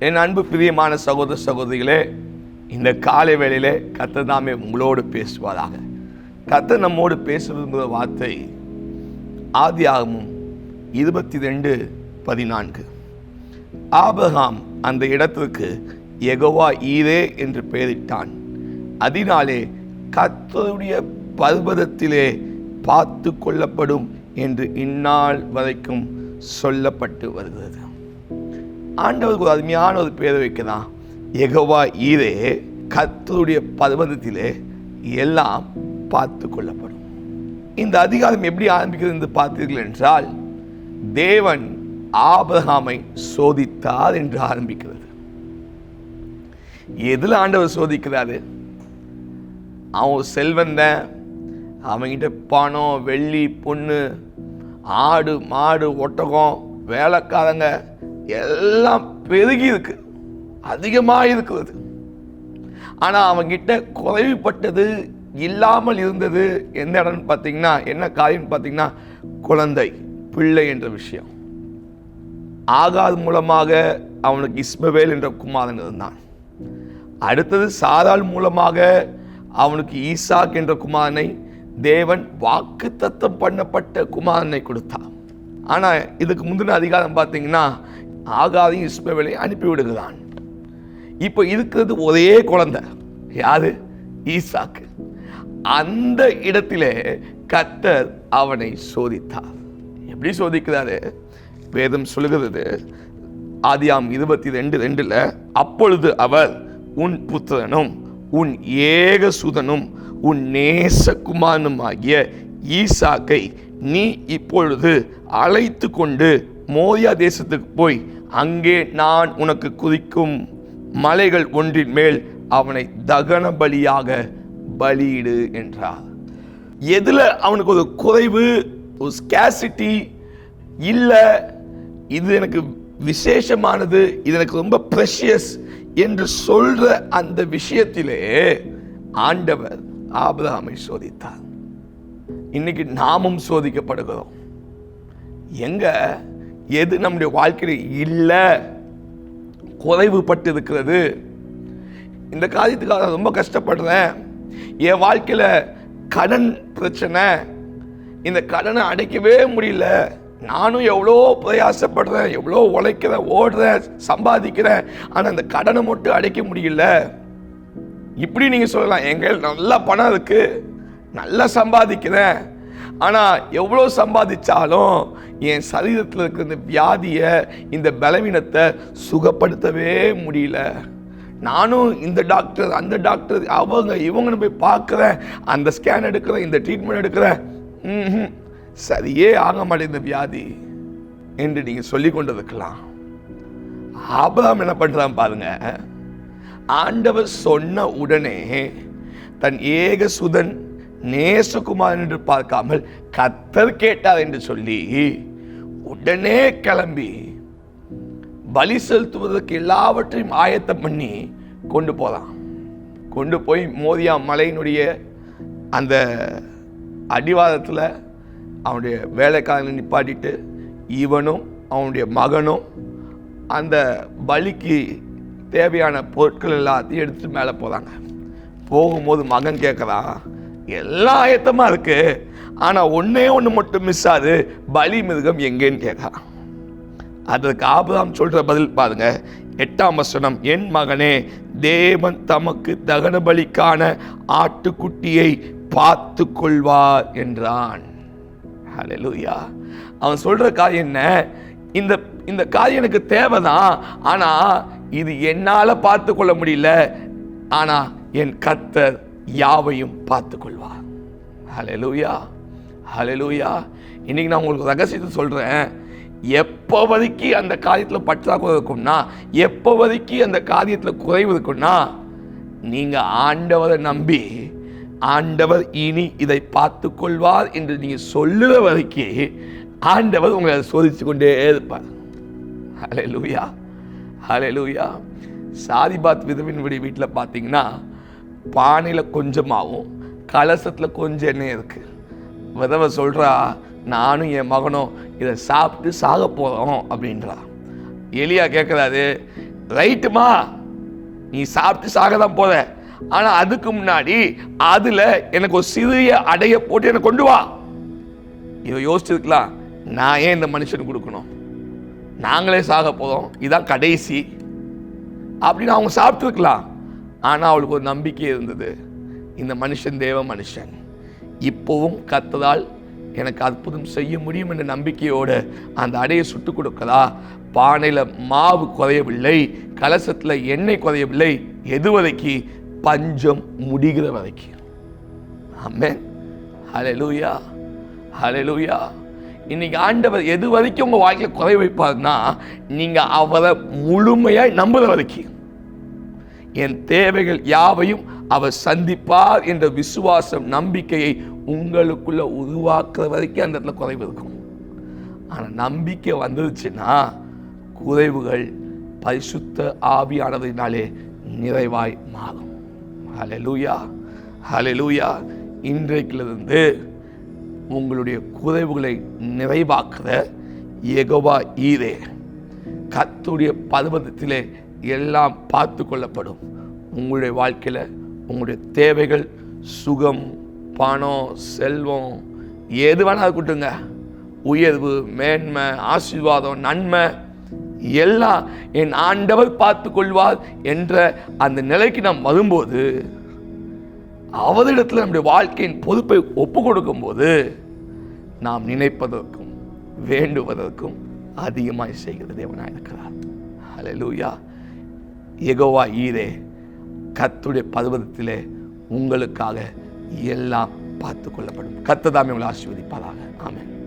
என் அன்பு பிரியமான சகோதர சகோதரிகளே இந்த காலை வேளையிலே கத்தர் தாமே உங்களோடு பேசுவாராக. கத்த நம்மோடு பேசுவது வார்த்தை ஆதியாகமும் இருபத்தி ரெண்டு பதினான்கு. ஆபகாம் அந்த இடத்திற்கு எகோவா ஈரே என்று பெயரிட்டான். அதனாலே கர்த்தருடைய பர்வதத்திலே பார்த்து கொள்ளப்படும் என்று இந்நாள் வரைக்கும் சொல்லப்பட்டு வருகிறது. ஆண்டவருக்கு ஒரு அருமையான ஒரு பேரை வைக்கலாம் எகவா ஈரே கர்த்தருடைய பர்வதத்திலே எல்லாம் பார்த்து கொள்ளப்படும் இந்த அதிகாரம் எப்படி ஆரம்பிக்கிறது என்று பார்த்தீர்கள் என்றால் தேவன் ஆபிரகாமை சோதித்தார் என்று ஆரம்பிக்கிறது. எதில் ஆண்டவர் சோதிக்கிறாரு? அவன் செல்வந்தன் அவன்கிட்ட பணம் வெள்ளி பொண்ணு ஆடு மாடு ஒட்டகம் வேலைக்காரங்க எல்லாம் பெருகி இருக்கு. அதிகமாக இருக்கிறது. ஆனால் அவன்கிட்ட குறைவுபட்டது இல்லாமல் இருந்தது எந்த இடம்னு பார்த்தீங்கன்னா என்ன காரியம்னு பார்த்தீங்கன்னா குழந்தை பிள்ளை என்ற விஷயம். ஆகாது மூலமாக அவனுக்கு இஸ்மவேல் என்ற குமாரன் இருந்தான். அடுத்தது சாதால் மூலமாக அவனுக்கு ஈசாக் என்ற குமாரனை தேவன் வாக்கு தத்தம் பண்ணப்பட்ட குமாரனை கொடுத்தான். ஆனால் இதுக்கு முந்தின அதிகாரம் பார்த்தீங்கன்னா ஆகாதையும் இஸ்மவேலையும் அனுப்பிவிடுகிறான். இப்போ இருக்கிறது ஒரே குழந்தை. யாரு? ஈசாக்கு. அந்த இடத்திலே கத்தர் அவனை சோதித்தார். எப்படி சோதிக்கிறாரு? வேதம் சொல்லுகிறது ஆதியாம் இருபத்தி ரெண்டு ரெண்டில் அப்பொழுது அவர் உன் புத்திரனும் உன் ஏகசுதனும் உன் நேசகுமாரனுமாகிய ஈசாக்கை நீ இப்பொழுது அழைத்து கொண்டு மோரியா தேசத்துக்கு போய் அங்கே நான் உனக்கு குதிக்கும் மலைகள் ஒன்றின் மேல் அவனை தகன பலியாக பலியிடு என்றார். எதில் அவனுக்கு ஒரு குறைவு ஒரு ஸ்கேசிட்டி இல்லை இது எனக்கு விசேஷமானது இது எனக்கு ரொம்ப ப்ரெஷியஸ் என்று சொல்ற அந்த விஷயத்திலே ஆண்டவர் ஆபிரகாமை சோதித்தார். இன்னைக்கு நாமும் சோதிக்கப்படுகிறோம். எங்க? எது நம்முடைய வாழ்க்கையில் இல்லை குறைவுபட்டு இருக்கிறது இந்த காரியத்துக்காக நான் ரொம்ப கஷ்டப்படுறேன். என் வாழ்க்கையில் கடன் பிரச்சனை இந்த கடனை அடைக்கவே முடியல. நானும் எவ்வளோ பிரயாசப்படுறேன் எவ்வளோ உழைக்கிறேன் ஓடுறேன் சம்பாதிக்கிறேன் ஆனால் இந்த கடனை மட்டும் அடைக்க முடியல. இப்படி நீங்கள் சொல்லலாம் எங்கள் நல்ல பணம் இருக்குது நல்லா சம்பாதிக்கிறேன். ஆனால் எவ்வளோ சம்பாதிச்சாலும் என் சரீரத்தில் இருக்கிற இந்த வியாதியை இந்த பலவீனத்தை சுகப்படுத்தவே முடியல. நானும் இந்த டாக்டர் அந்த டாக்டர் அவங்க இவங்கன்னு போய் பார்க்குறேன். அந்த ஸ்கேன் எடுக்கிறேன் இந்த ட்ரீட்மெண்ட் எடுக்கிறேன். சரியே ஆக மாட்டேங்குது வியாதி என்று நீங்கள் சொல்லி கொண்டு இருக்கலாம் ஆபராம் என்ன பண்ணுறான் பாருங்க. ஆண்டவர் சொன்ன உடனே தன் ஏக சுதன் நேசகுமார் என்று பார்க்காமல் கத்தர் கேட்டார் என்று சொல்லி உடனே கிளம்பி பலி செலுத்துவதற்கு எல்லாவற்றையும் ஆயத்தம் பண்ணி கொண்டு போகலாம் கொண்டு போய் மோதியா மலையினுடைய அந்த அடிவாரத்தில் அவனுடைய வேலைக்காரனை நிப்பாட்டிட்டு இவனும் அவனுடைய மகனும் அந்த பலிக்கு தேவையான பொருட்கள் எல்லாத்தையும் எடுத்துட்டு மேலே போகிறாங்க போகும்போது மகன் கேட்குறான் எல்லா ஆயத்தமாக இருக்கு. ஆனால் ஒன்றே ஒன்று மட்டும் மிஸ் ஆகுது. பலி மிருகம் எங்கேன்னு கேட்குறான் அதற்கு ஆபிரகாம் சொல்கிற பதில் பாருங்க. எட்டாம் வசனம் என் மகனே தேவன் தமக்கு தகன பலிக்கான ஆட்டுக்குட்டியை பார்த்து கொள்வார் என்றான். ஹalleluya அவன் சொல்ற காரியம் என்ன? இந்த இந்த காரியம் எனக்கு தேவைதான் ஆனால் இது என்னால் பார்த்து கொள்ள முடியல. ஆனால் என் கத்தர் யாவையும் பார்த்து கொள்வார் ஹalleluya ஹalleluya. இன்றைக்கி நான் உங்களுக்கு ரகசியத்தை சொல்கிறேன் எப்போ வரைக்கும் அந்த காரியத்தில் பற்றாக்குறை இருக்கும்னா எப்போ வரைக்கும் அந்த காரியத்தில் குறைவு இருக்கும்னா நீங்கள் ஆண்டவரை நம்பி ஆண்டவர் இனி இதை பார்த்து கொள்வார் என்று நீங்கள் சொல்லுற வரைக்கும் ஆண்டவர் உங்களை சோதித்து கொண்டே இருப்பார். ஹலே லூயா ஹலே லூயா சாதிபாத் விதவின்படி வீட்டில் பார்த்தீங்கன்னா பானையில் கொஞ்சமாகவும் கலசத்தில் கொஞ்சம் எண்ணெய் இருக்குது விதவை சொல்கிறா நானும் என் மகனும் இதை சாப்பிட்டு சாக போகிறோம் அப்படின்றா. எலியா கேட்குறாரு ரைட்டுமா நீ சாப்பிட்டு சாக தான் போகிற ஆனால் அதுக்கு முன்னாடி அதில் எனக்கு ஒரு சிறிய அடைய போட்டு என்னை கொண்டு வா. இதை யோசிச்சிருக்கலாம் நான் ஏன் இந்த மனுஷனுக்கு கொடுக்கணும்? நாங்களே சாக போதும் இதான் கடைசி. அப்படின்னு அவங்க சாப்பிட்டுருக்கலாம். ஆனால் அவளுக்கு ஒரு நம்பிக்கை இருந்தது. இந்த மனுஷன் தேவ மனுஷன். இப்போவும் கத்ததால் எனக்கு அற்புதம் செய்ய முடியும் என்ற நம்பிக்கையோடு அந்த அடையை சுட்டு கொடுக்கலா? பானையில் மாவு குறையவில்லை கலசத்தில் எண்ணெய் குறையவில்லை எது வரைக்கு? பஞ்சம் முடிகிற வரைக்கும் ஆமென். ஹalleluya. ஹalleluya. இன்னைக்கு ஆண்டவர் எது வரைக்கும் உங்கள் வாழ்க்கையில் குறை வைப்பார்னா நீங்கள் அவரை முழுமையாக நம்புகிற வரைக்கும் என் தேவைகள் யாவையும் அவர் சந்திப்பார் என்ற விசுவாசம் நம்பிக்கையை உங்களுக்குள்ள உருவாக்குற வரைக்கும் அந்த இடத்துல குறைவு இருக்கும். ஆனால் நம்பிக்கை வந்துருச்சுன்னா குறைவுகள் பரிசுத்த ஆவியானதினாலே நிறைவாய் மாறும். ஹalleluya ஹalleluya இன்றைக்கிலிருந்து உங்களுடைய குறைவுகளை நிறைவாக்குற எகவா ஈரே. கத்துடைய பருவத்திலே எல்லாம் பார்த்து கொள்ளப்படும். உங்களுடைய வாழ்க்கையில் உங்களுடைய தேவைகள் சுகம் பணம் செல்வம் எது வேணால் இருக்கட்டுங்க உயர்வு மேன்மை ஆசீர்வாதம் நன்மை எல்லாம் என் ஆண்டவர் பார்த்து கொள்வார் என்ற அந்த நிலைக்கு நாம் வரும்போது அவரிடத்தில் நம்முடைய வாழ்க்கையின் பொறுப்பை ஒப்பு கொடுக்கும்போது நாம் நினைப்பதற்கும் வேண்டுவதற்கும் அதிகமாக செய்கிற தேவனாக இருக்கிறார். ஹalleluya எகோவா ஈரே கத்துடைய பர்வதத்திலே உங்களுக்காக எல்லாம் பார்த்து கொள்ளப்படும் கத்ததாமே உங்களை ஆசீர்வதிப்பதாக ஆமென்.